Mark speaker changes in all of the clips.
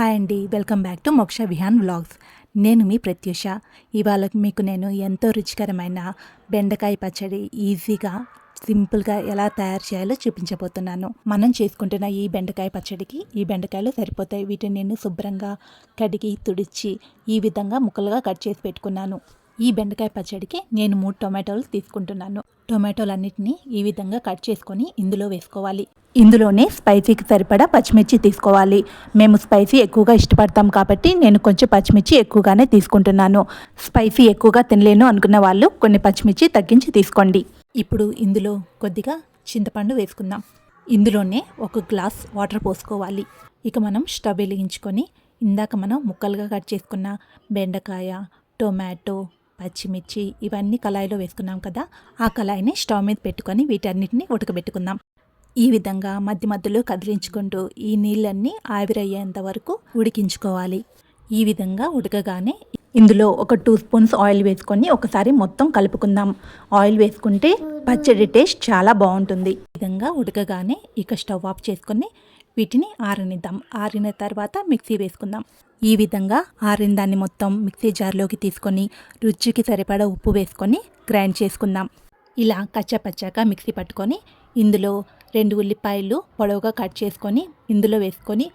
Speaker 1: Hi అండి welcome back to మోక్ష Vihaan vlogs నేను మీ ప్రత్యూష. ఇవాళ మీకు నేను ఎంతో రుచికరమైన బెండకాయ పచ్చడి ఈజీగా సింపుల్గా ఎలా తయారు చేయాలో చూపించబోతున్నాను. మనం చేసుకుంటున్న ఈ బెండకాయ పచ్చడికి ఈ బెండకాయలు సరిపోతాయి. వీటిని నేను శుభ్రంగా కడిగి తుడిచి ఈ విధంగా ముక్కలుగా కట్ చేసి పెట్టుకున్నాను. ఈ బెండకాయ పచ్చడికి నేను మూడు టొమాటోలు తీసుకుంటున్నాను. టొమాటోలన్నిటిని ఈ విధంగా కట్ చేసుకొని ఇందులో వేసుకోవాలి. ఇందులోనే స్పైసీకి సరిపడా పచ్చిమిర్చి తీసుకోవాలి. మేము స్పైసీ ఎక్కువగా ఇష్టపడతాం కాబట్టి నేను కొంచెం పచ్చిమిర్చి ఎక్కువగానే తీసుకుంటున్నాను. స్పైసీ ఎక్కువగా తినలేను అనుకున్న వాళ్ళు కొన్ని పచ్చిమిర్చి తగ్గించి తీసుకోండి. ఇప్పుడు ఇందులో కొద్దిగా చింతపండు వేసుకుందాం. ఇందులోనే ఒక గ్లాస్ వాటర్ పోసుకోవాలి. ఇక మనం స్టవ్ వెలిగించుకొని ఇందాక మనం ముక్కలుగా కట్ చేసుకున్న బెండకాయ టొమాటో పచ్చిమిర్చి ఇవన్నీ కళాయిలో వేసుకున్నాం కదా ఆ కళాయిని స్టవ్ మీద పెట్టుకొని వీటన్నిటిని ఉడకబెట్టుకుందాం. ఈ విధంగా మధ్య మధ్యలో కదిలించుకుంటూ ఈ నీళ్ళన్నీ ఆవిరయ్యేంత వరకు ఉడికించుకోవాలి. ఈ విధంగా ఉడకగానే ఇందులో ఒక టూ స్పూన్స్ ఆయిల్ వేసుకొని ఒకసారి మొత్తం కలుపుకుందాం. ఆయిల్ వేసుకుంటే పచ్చడి టేస్ట్ చాలా బాగుంటుంది. ఈ విధంగా ఉడకగానే ఇక స్టవ్ ఆఫ్ చేసుకొని వీటిని ఆరనిద్దాం. ఆరిన తర్వాత మిక్సీ వేసుకుందాం. ఈ విధంగా ఆరిన దాన్ని మొత్తం మిక్సీ జార్లోకి తీసుకొని రుచికి సరిపడా ఉప్పు వేసుకొని గ్రైండ్ చేసుకుందాం. ఇలా కచ్చాపచ్చాక మిక్సీ పట్టుకొని ఇందులో రెండు ఉల్లిపాయలు పొడవుగా కట్ చేసుకొని ఇందులో వేసుకొని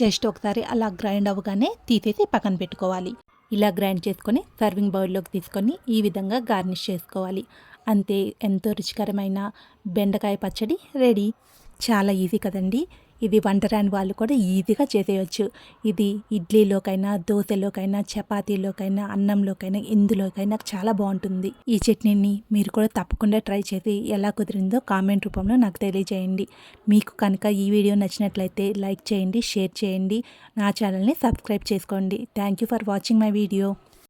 Speaker 1: జస్ట్ ఒకసారి అలా గ్రైండ్ అవ్వగానే తీసేసి పక్కన పెట్టుకోవాలి. ఇలా గ్రైండ్ చేసుకొని సర్వింగ్ బౌల్లోకి తీసుకొని ఈ విధంగా గార్నిష్ చేసుకోవాలి. అంతే ఎంతో రుచికరమైన బెండకాయ పచ్చడి రెడీ. చాలా ఈజీ కదండి. ఇది వంటరాని వాళ్ళు కూడా ఈజీగా చేసేయచ్చు. ఇది ఇడ్లీలోకైనా దోశలోకైనా చపాతీలోకైనా అన్నంలోకైనా ఇందులోకైనా చాలా బాగుంటుంది. ఈ చట్నీని మీరు కూడా తప్పకుండా ట్రై చేసి ఎలా కుదిరిందో కామెంట్ రూపంలో నాకు తెలియజేయండి. మీకు కనుక ఈ వీడియో నచ్చినట్లయితే లైక్ చేయండి షేర్ చేయండి. నా ఛానల్ని సబ్స్క్రైబ్ చేసుకోండి. Thank you for watching my video.